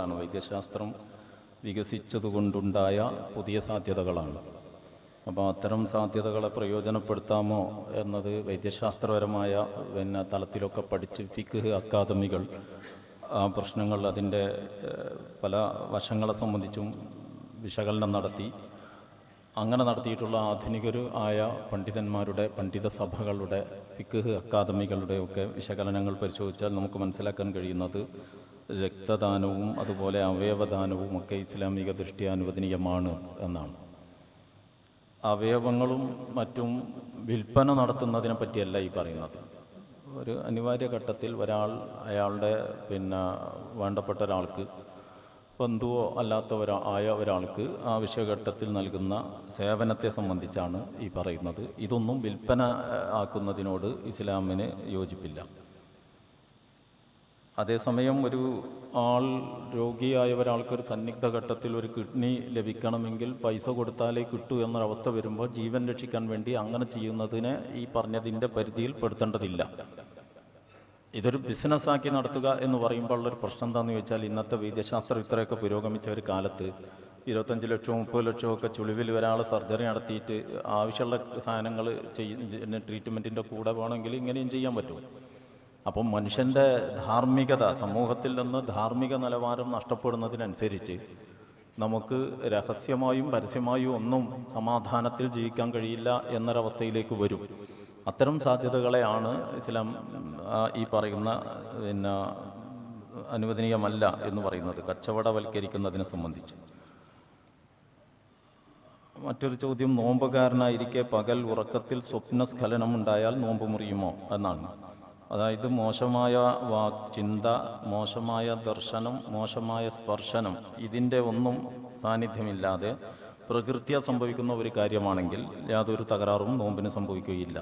സാധ്യതകളാണ്. വൈദ്യശാസ്ത്രം വികസിച്ചതുകൊണ്ടുണ്ടായ പുതിയ സാധ്യതകളാണ്. അപ്പോൾ അത്തരം സാധ്യതകളെ പ്രയോജനപ്പെടുത്താമോ എന്നത് വൈദ്യശാസ്ത്രപരമായ പിന്നെ തലത്തിലൊക്കെ പഠിച്ച് ഫിക്ക് അക്കാദമികൾ ആ പ്രശ്നങ്ങൾ അതിന്റെ പല വശങ്ങളെ സംബന്ധിച്ചും വിശകലനം നടത്തി. അങ്ങനെ നടത്തിയിട്ടുള്ള ആധുനികരു ആയ പണ്ഡിതന്മാരുടെ പണ്ഡിത സഭകളുടെ ഫിക്ക് അക്കാദമികളുടെയൊക്കെ വിശകലനങ്ങൾ പരിശോധിച്ചാൽ നമുക്ക് മനസ്സിലാക്കാൻ കഴിയുന്നത് രക്തദാനവും അതുപോലെ അവയവദാനവും ഒക്കെ ഇസ്ലാമിക ദൃഷ്ടി അനുവദനീയമാണ് എന്നാണ്. അവയവങ്ങളും മറ്റും വിൽപ്പന നടത്തുന്നതിനെ പറ്റിയല്ല ഈ പറയുന്നത്. ഒരു അനിവാര്യ ഘട്ടത്തിൽ ഒരാൾ അയാളുടെ പിന്നെ വേണ്ടപ്പെട്ട ഒരാൾക്ക് ബന്ധുവോ അല്ലാത്ത ഒരാ ആയ ഒരാൾക്ക് ആവശ്യഘട്ടത്തിൽ നൽകുന്ന സേവനത്തെ സംബന്ധിച്ചാണ് ഈ പറയുന്നത്. ഇതൊന്നും വിൽപ്പന ആക്കുന്നതിനോട് ഇസ്ലാമിന് യോജിപ്പില്ല. അതേസമയം ഒരു ആൾ രോഗിയായ ഒരാൾക്ക് ഒരു സന്നിഗ്ധ ഘട്ടത്തിൽ ഒരു കിഡ്നി ലഭിക്കണമെങ്കിൽ പൈസ കൊടുത്താലേ കിട്ടൂ എന്നൊരവസ്ഥ വരുമ്പോൾ ജീവൻ രക്ഷിക്കാൻ വേണ്ടി അങ്ങനെ ചെയ്യുന്നതിനെ ഈ പറഞ്ഞതിന്റെ പരിധിയിൽ പെടുത്തേണ്ടതില്ല. ഇതൊരു ബിസിനസ്സാക്കി നടത്തുക എന്ന് പറയുമ്പോൾ ഉള്ളൊരു പ്രശ്നം എന്താണെന്ന് വെച്ചാൽ ഇന്നത്തെ വൈദ്യശാസ്ത്രം ഇത്രയൊക്കെ പുരോഗമിച്ച ഒരു കാലത്ത് ഇരുപത്തഞ്ച് ലക്ഷവും മുപ്പത് ലക്ഷവും ഒക്കെ ചുളിവിൽ ഒരാൾ സർജറി നടത്തിയിട്ട് ആവശ്യമുള്ള സാധനങ്ങൾ ചെയ്യുന്ന ട്രീറ്റ്മെന്റിന്റെ കൂടെ വേണമെങ്കിൽ ഇങ്ങനെയും ചെയ്യാൻ പറ്റും. അപ്പം മനുഷ്യന്റെ ധാർമ്മികത സമൂഹത്തിൽ നിന്ന് ധാർമ്മിക നിലവാരം നഷ്ടപ്പെടുന്നതിനനുസരിച്ച് നമുക്ക് രഹസ്യമായും പരസ്യമായും ഒന്നും സമാധാനത്തിൽ ജീവിക്കാൻ കഴിയില്ല എന്നൊരവസ്ഥയിലേക്ക് വരും. അത്തരം സാധ്യതകളെയാണ് ഇസ്ലാം ഈ പറയുന്ന പിന്നെ അനുവദനീയമല്ല എന്ന് പറയുന്നത് കച്ചവടവൽക്കരിക്കുന്നതിനെ സംബന്ധിച്ച്. മറ്റൊരു ചോദ്യം നോമ്പുകാരനായിരിക്കെ പകൽ ഉറക്കത്തിൽ സ്വപ്നസ്ഖലനം ഉണ്ടായാൽ നോമ്പ് മുറിയുമോ? എന്നാണ്. അതായത് മോശമായ വാക് ചിന്ത മോശമായ ദർശനം മോശമായ സ്പർശനം ഇതിന്റെ ഒന്നും സാന്നിധ്യമില്ലാതെ പ്രകൃത്യ സംഭവിക്കുന്ന ഒരു കാര്യമാണെങ്കിൽ യാതൊരു തകരാറും നോമ്പിന് സംഭവിക്കുകയില്ല.